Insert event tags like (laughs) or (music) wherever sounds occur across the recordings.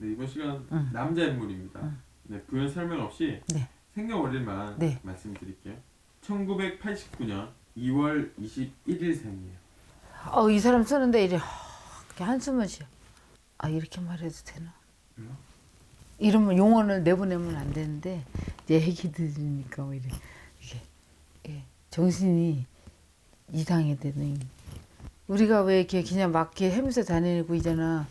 네, 이번 시간 응. 남자 인물입니다. 응. 네, 부연 설명 없이 네. 생년월일만 네. 말씀드릴게요. 1989년 2월 21일 생이에요. 어, 이 사람 쓰는데 이래 이렇게 한숨을 쉬어. 아 이렇게 말해도 되나? 이러면 용언을 내보내면 안 되는데 이제 얘기 들으니까 뭐 이래 이게 예, 정신이 이상해 되는. 우리가 왜 이렇게 그냥 막 이렇게 헤면서 다니고 있잖아.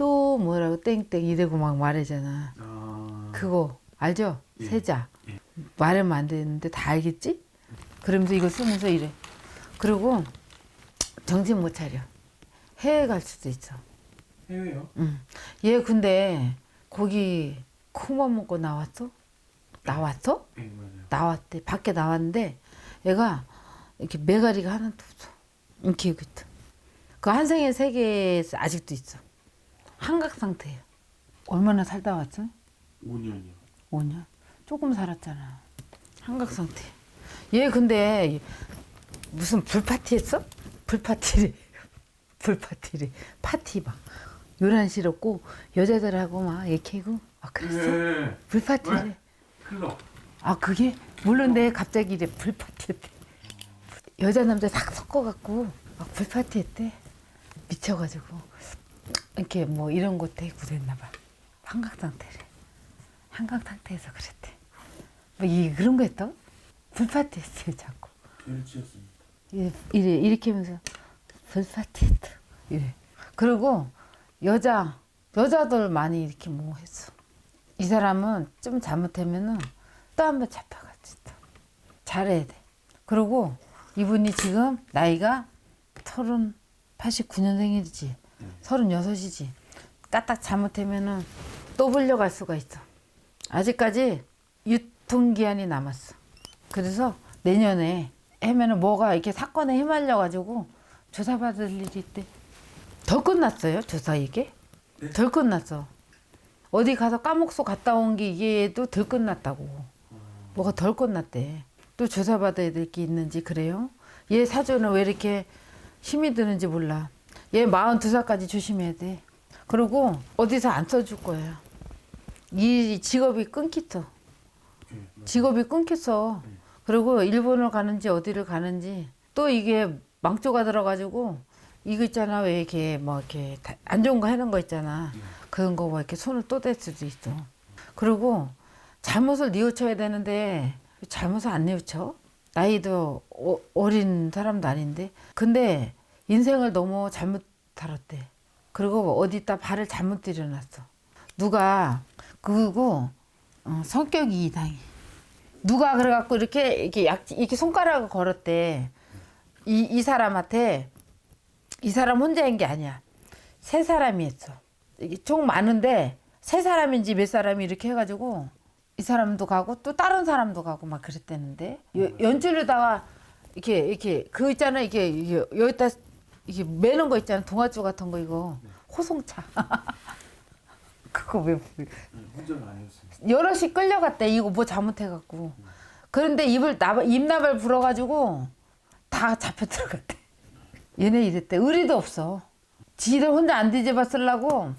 또 뭐라고 땡땡 이러고 막 말하잖아. 아, 그거 알죠? 예. 세자. 예. 말하면 안 되는데 다 알겠지? 그러면서 이거 쓰면서 이래. 그리고 정신 못 차려. 해외 갈 수도 있어. 해외요? 응. 얘 근데 거기 콩만 먹고 나왔어? 나왔어? 네, 맞아요. 나왔대. 밖에 나왔는데 얘가 이렇게 메가리가 하나도 없어. 이렇게 여기 있다. 그 한생의 세계에 아직도 있어. 한각 상태예요. 얼마나 살다 왔어? 5년이요. 5년? 조금 살았잖아. 한각 상태. 얘 근데 무슨 불파티 했어? 불파티래. (laughs) 불파티래. 파티 막. 요란 싫었고 여자들하고 막 얘기하고 막 그랬어. 네. 불파티래. 왜? 클럽. 아 그게 모르는데 갑자기 이래 불파티 했대. 여자 남자 싹 섞어갖고 막 불파티 했대. 미쳐가지고 이렇게 뭐 이런 거 되고 그랬나 봐. 한각 상태래. 한각 상태에서 그랬대. 뭐 이 그런 거 했다? 불파티 했어요 자꾸. 이래, 이래 이렇게 하면서 불파티 했다. 이래. 그리고 여자 여자들 많이 이렇게 뭐 했어. 이 사람은 좀 잘못하면은 또 한 번 잡혀갔지 또. 잘해야 돼. 그리고 이분이 지금 나이가 서른 89년생이지. 서른여섯이지. 까딱 잘못하면은 또 불려갈 수가 있어. 아직까지 유통기한이 남았어. 그래서 내년에 하면은 뭐가 이렇게 사건에 휘말려 가지고 조사받을 일이 있대. 덜 끝났어요 조사 이게? 네? 덜 끝났어. 어디 가서 까목소 갔다 온 게 이게도 덜 끝났다고. 뭐가 덜 끝났대. 또 조사받아야 될 게 있는지 그래요? 얘 사주는 왜 이렇게 힘이 드는지 몰라. 얘 42살까지 조심해야 돼. 그리고 어디서 안 써줄 거야. 이 직업이 맞아요. 직업이 끊겼어. 그리고 일본을 가는지 어디를 가는지 또 이게 망조가 들어가지고 이거 있잖아 왜 이렇게 뭐 이렇게 다- 안 좋은 거 해놓은 거 있잖아 그런 거 뭐 이렇게 손을 또 댈 수도 있어. 그리고 잘못을 뉘우쳐야 되는데 잘못을 안 뉘우쳐? 나이도 어, 어린 사람도 아닌데 근데 인생을 너무 잘못 살았대. 그리고 어디다 발을 잘못 들여놨어. 누가 그리고 어, 성격이 이상해. 누가 그래갖고 이렇게 이렇게 약 이렇게 손가락을 걸었대. 이, 이 사람한테 이 사람 혼자인 게 아니야. 세 사람이 했어. 이게 총 많은데 세 사람인지 몇 사람이 이렇게 해가지고 이 사람도 가고 또 다른 사람도 가고 막 그랬대는데 여- 연줄에다가 이렇게 이렇게 그 있잖아 이게, 이게 여기다 이게 매는 거 있잖아 동아줄 같은 거 이거 호송차 (laughs) 그거 왜 네, 혼자가 아니었습니다. 여럿이 끌려갔대. 이거 뭐 잘못해갖고. 그런데 입을 나, 입나발 불어가지고 다 잡혀 들어갔대. 얘네 이랬대. 의리도 없어. 지들 혼자 안 뒤집어 쓰려고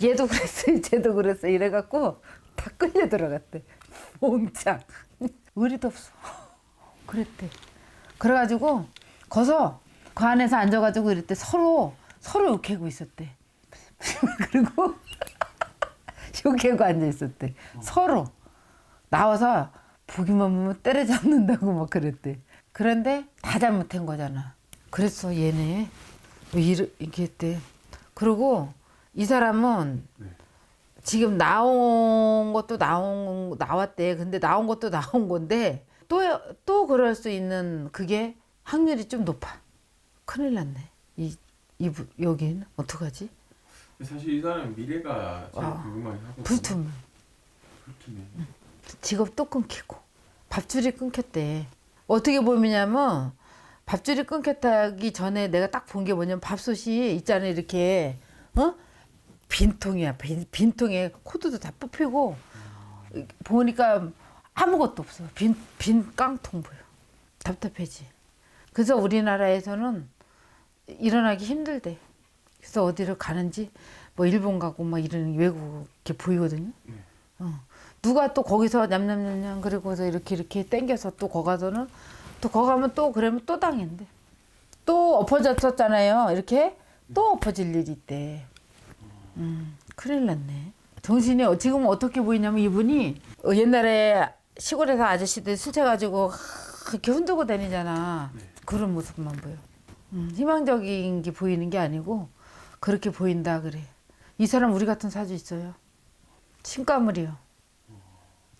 얘도 그랬어, (laughs) 쟤도 그랬어. 이래갖고 다 끌려 들어갔대. 몽창. 의리도 없어. (laughs) 그랬대. 그래가지고 거서 그 안에서 앉아가지고 이랬대. 서로 서로 욕해고 있었대. (laughs) 그리고 (laughs) 욕해고 앉아 있었대. 서로 나와서 보기만 보면 때려잡는다고 막 그랬대. 그런데 다 잘못한 거잖아. 그랬어 얘네 뭐 이렇게 했대. 그리고 이 사람은 네. 지금 나온 것도 나온 나왔대. 근데 나온 것도 나온 건데 또 또 그럴 수 있는 그게 확률이 좀 높아. 큰일 났네. 이 이부 여기는 어떡하지? 사실 이 사람 미래가 제일 와. 궁금하긴 하거든요. 불투명. 불투명. 직업도 끊기고 밥줄이 끊겼대. 어떻게 보면냐면 밥줄이 끊겼다기 전에 내가 딱 본 게 뭐냐면 밥솥이 있잖아 이렇게 어 빈통이야 빈, 빈통에 코드도 다 뽑히고 보니까 아무것도 없어 빈, 빈 깡통 보여 답답하지 그래서 우리나라에서는 일어나기 힘들대 그래서 어디를 가는지 뭐 일본 가고 막 이런 외국 이렇게 보이거든요. 네. 어. 누가 또 거기서 냠냠냠냠 그리고서 이렇게 이렇게 땡겨서 또 거가서는 또 거가면 또 그러면 또 당했는데 또 엎어졌었잖아요. 이렇게 또 엎어질 일이 있대. 음, 큰일 났네. 정신이 어- 지금 어떻게 보이냐면 이분이 어, 옛날에 시골에서 아저씨들 술 채가지고 이렇게 흔들고 다니잖아. 네. 그런 모습만 보여. 음, 희망적인 게 보이는 게 아니고 그렇게 보인다 그래. 이 사람 우리 같은 사주 있어요. 신가물이요.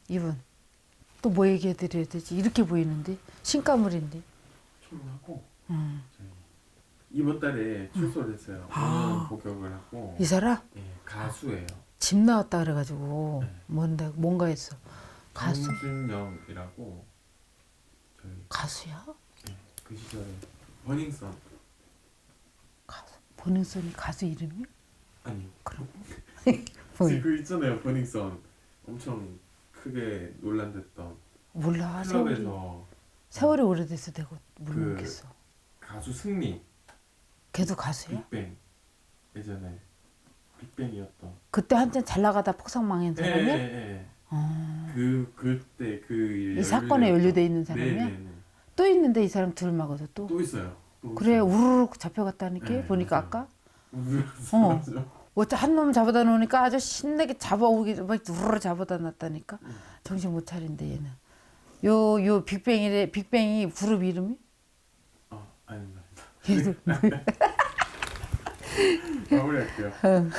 이분 또 뭐 얘기해 드려야 되지? 이렇게 보이는데 신가물인데. 출근하고 음. 저희 이번 달에 출소를 했어요. 아. 공연 복역을 하고 이 사람 예, 가수예요. 집 나왔다 그래가지고 네. 뭔가 뭔가 했어. 가수 강준영이라고 저희 가수야? 예, 그 시절에 버닝썬. 가수 본인선이 가수 이름이? 아니 그럼. (laughs) 지금 그 있잖아요 버닝썬. 엄청 크게 논란됐던 몰라. 세월이 클럽에서 세월이 오래돼서 내가 그 모르겠어. 가수 승리. 걔도 가수야? 빅뱅. 예전에 빅뱅이었던. 그때 한참 잘 나가다 폭삭 망한 사람이야? 예 예 예. 어. 그 그때 그 이 사건에 연루돼 있는 사람이야? 네네네 또 있는데 이 사람 둘 막아서 또 또 있어요 또 그래 있어요. 우르르 잡혀갔다니까 네, 보니까 맞아요. 아까 어. 어. 한놈 잡아다 놓으니까 아주 신나게 잡아오기 막 우르르 잡아다 놨다니까 음. 정신 못 차린대 얘는 요 요 빅뱅이래 빅뱅이 그룹 이름이 아 아닙니다 얘도 (laughs) 마무리할게요 (laughs)